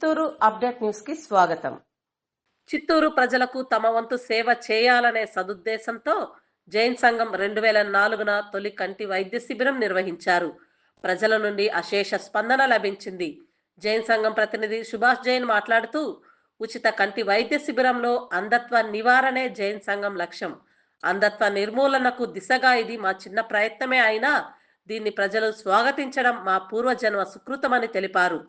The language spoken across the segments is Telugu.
చిత్తూరు అప్డేట్ న్యూస్కి స్వాగతం. చిత్తూరు ప్రజలకు తమ వంతు సేవ చేయాలనే సదుద్దేశంతో జైన్ సంఘం రెండు వేల నాలుగున తొలి కంటి వైద్య శిబిరం నిర్వహించారు. ప్రజల నుండి అశేష స్పందన లభించింది. జైన్ సంఘం ప్రతినిధి సుభాష్ జైన్ మాట్లాడుతూ ఉచిత కంటి వైద్య శిబిరంలో అంధత్వ నివారణే జైన్ సంఘం లక్ష్యం. అంధత్వ నిర్మూలనకు దిశగా ఇది మా చిన్న ప్రయత్నమే అయినా దీన్ని ప్రజలు స్వాగతించడం మా పూర్వజన్మ సుకృతమని తెలిపారు.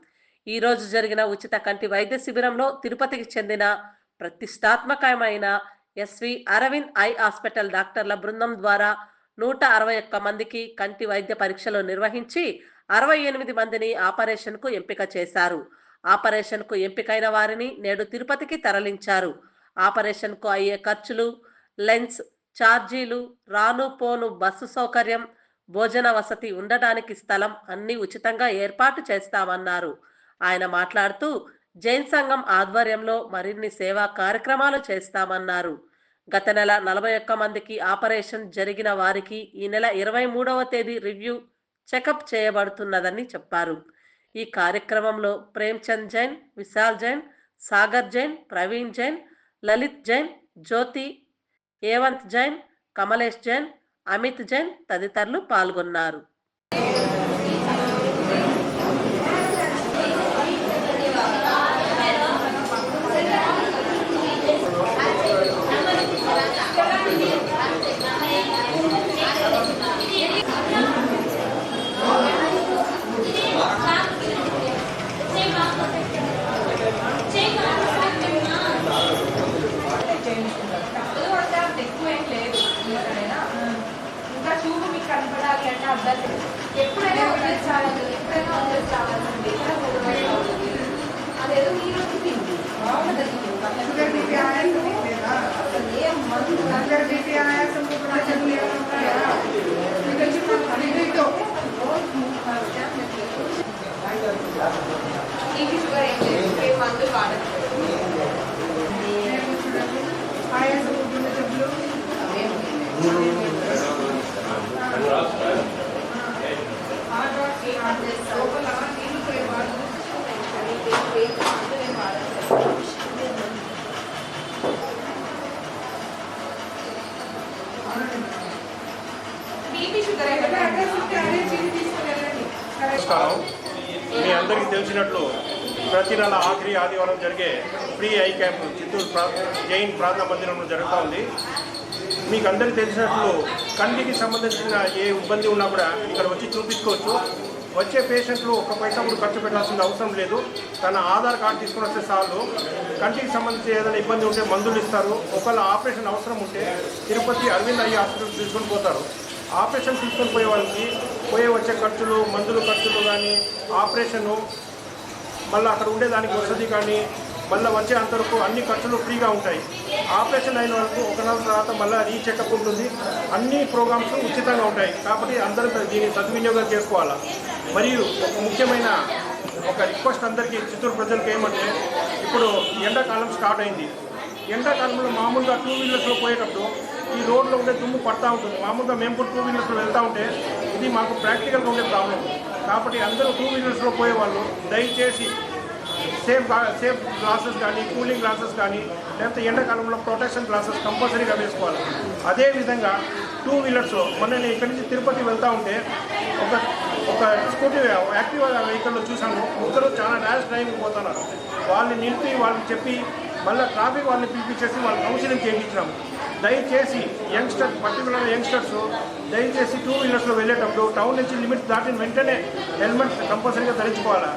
ఈ రోజు జరిగిన ఉచిత కంటి వైద్య శిబిరంలో తిరుపతికి చెందిన ప్రతిష్టాత్మకమైన ఎస్వి అరవింద్ ఐ హాస్పిటల్ డాక్టర్ల బృందం ద్వారా నూట అరవై ఒక్క మందికి కంటి వైద్య పరీక్షలు నిర్వహించి అరవై ఎనిమిది మందిని ఆపరేషన్కు ఎంపిక చేశారు. ఆపరేషన్కు ఎంపికైన వారిని నేడు తిరుపతికి తరలించారు. ఆపరేషన్కు అయ్యే ఖర్చులు లెన్స్ ఛార్జీలు రాను పోను బస్సు సౌకర్యం భోజన వసతి ఉండడానికి స్థలం అన్ని ఉచితంగా ఏర్పాటు చేస్తామన్నారు. ఆయన మాట్లాడుతూ జైన్ సంఘం ఆధ్వర్యంలో మరిన్ని సేవా కార్యక్రమాలు చేస్తామన్నారు. గత నెల నలభై ఒక్క మందికి ఆపరేషన్ జరిగిన వారికి ఈ నెల ఇరవై మూడవ తేదీ రివ్యూ చెకప్ చేయబడుతున్నదని చెప్పారు. ఈ కార్యక్రమంలో ప్రేమ్చంద్ జైన్ విశాల్ జైన్ సాగర్ జైన్ ప్రవీణ్ జైన్ లలిత్ జైన్ జ్యోతి ఏవంత్ జైన్ కమలేష్ జైన్ అమిత్ జైన్ తదితరులు పాల్గొన్నారు. కనపడాలి అంటే అర్థాలు ఎప్పుడైనా వదిలేసి రావాలి ఎప్పుడైనా వదిలేసి రావాలండి ఎక్కడ వదిలేసి రావాలి అదేదో మీరు తింది అసలు ఏం మందు ఇది షుగర్ ఏం లేదు ఏ మందు వాడట్లేదు అవేం లేదు. నమస్కారం. మీ అందరికీ తెలిసినట్లు ప్రతి నెల ఆఖరి ఆదివారం జరిగే ఫ్రీ ఐ క్యాంప్ చిత్తూరు ప్రా జైన్ ప్రార్థన మందిరంలో జరుగుతూ ఉంది. మీకు అందరికీ తెలిసినట్లు కంటికి సంబంధించిన ఏ ఇబ్బంది ఉన్నా కూడా ఇక్కడ వచ్చి చూపించుకోవచ్చు. వచ్చే పేషెంట్లు ఒక పైసా కూడా ఖర్చు పెట్టాల్సిన అవసరం లేదు. తన ఆధార్ కార్డు తీసుకుని వస్తే చాలు. కంటికి సంబంధించి ఏదైనా ఇబ్బంది ఉంటే మందులు ఇస్తారు. ఒకవేళ ఆపరేషన్ అవసరం ఉంటే తిరుపతి అరవింద్ అయ్యి హాస్పిటల్ తీసుకొని పోతారు. ఆపరేషన్ తీసుకొని పోయే వాళ్ళకి పోయే వచ్చే ఖర్చులు మందులు ఖర్చులు కానీ ఆపరేషను మళ్ళీ అక్కడ ఉండేదానికి వసతి కానీ మళ్ళీ వచ్చే అంతవరకు అన్ని ఖర్చులు ఫ్రీగా ఉంటాయి. ఆపరేషన్ అయిన వరకు ఒక నెల తర్వాత మళ్ళీ రీచెకప్ ఉంటుంది. అన్ని ప్రోగ్రామ్స్ ఉచితంగా ఉంటాయి. కాబట్టి అందరూ దీన్ని సద్వినియోగం చేసుకోవాలి? మరియు ఒక ముఖ్యమైన ఒక రిక్వెస్ట్ అందరికీ చిత్తూరు ప్రజలకు ఏమంటే ఇప్పుడు ఎండాకాలం స్టార్ట్ అయింది. ఎండాకాలంలో మామూలుగా టూ వీలర్స్లో పోయేటప్పుడు ఈ రోడ్లో ఉండే దుమ్ము పడతా ఉంటుంది. మామూలుగా మేము కూడా టూ వీలర్స్లో వెళ్తూ ఉంటే ఇది మాకు ప్రాక్టికల్గా ఉండే ప్రాబ్లం కాబట్టి అందరూ టూ వీలర్స్లో పోయేవాళ్ళు దయచేసి సేఫ్ సేఫ్ గ్లాసెస్ కానీ కూలింగ్ గ్లాసెస్ కానీ లేకపోతే ఎండాకాలంలో ప్రొటెక్షన్ గ్లాసెస్ కంపల్సరీగా వేసుకోవాలి. అదేవిధంగా టూ వీలర్స్లో మొన్న నేను ఇక్కడి నుంచి తిరుపతి వెళ్తూ ఉంటే ఒక ఒక స్కూటీ యాక్టివ్ వెహికల్లో చూశాను. ముగ్గురు చాలా ర్యాష్ డ్రైవింగ్ పోతున్నారు. వాళ్ళని నిలిపి వాళ్ళని చెప్పి మళ్ళీ ట్రాఫిక్ వాళ్ళని పిలిపించేసి వాళ్ళ కౌన్సిలింగ్ చేయించినాము. దయచేసి యంగ్స్టర్స్ పర్టికులర్ యంగ్స్టర్స్ దయచేసి టూ వీలర్స్లో వెళ్ళేటప్పుడు టౌన్ నుంచి లిమిట్స్ దాటిన వెంటనే హెల్మెట్ కంపల్సరీగా ధరించుకోవాలా?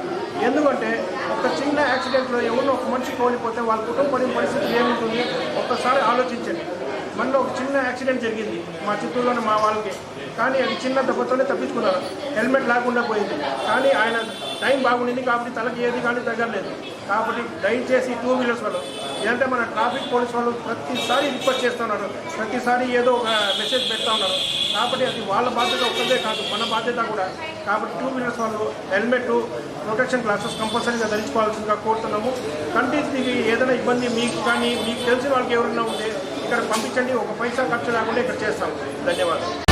ఎందుకంటే ఒక చిన్న యాక్సిడెంట్లో ఎవరినో ఒక మనిషి కోల్పోతే వాళ్ళ కుటుంబ పరిస్థితి ఏముంటుంది? ఒక్కసారి ఆలోచించండి. మనలో ఒక చిన్న యాక్సిడెంట్ జరిగింది మా చిత్తూరులోని మా వాళ్ళకి. కానీ అది చిన్న దెబ్బతోనే తప్పించుకున్నారు. హెల్మెట్ లేకుండా పోయింది. కానీ ఆయన టైం బాగుండింది కాబట్టి తలకి ఏది కానీ తగ్గలేదు కాబట్టి దయచేసి టూ వీలర్స్ వాళ్ళు ఏంటంటే మన ట్రాఫిక్ పోలీస్ వాళ్ళు ప్రతిసారి రిక్వెస్ట్ చేస్తున్నారు ప్రతిసారి ఏదో ఒక మెసేజ్ పెడతా ఉన్నారు. కాబట్టి అది వాళ్ళ బాధ్యత ఒక్కదే కాదు మన బాధ్యత కూడా. కాబట్టి టూ వీలర్స్ వాళ్ళు హెల్మెట్ ప్రొటెక్షన్ గ్లాసెస్ కంపల్సరీగా ధరించుకోవాల్సిందిగా కోరుతున్నాము. కంటికి ఏదైనా ఇబ్బంది మీకు కానీ మీకు తెలిసిన వాళ్ళకి ఎవరైనా ఉంటే ఇక్కడ పంపించండి. ఒక పైసా ఖర్చు లేకుండా ఇక్కడ చేస్తాం ధన్యవాదాలు.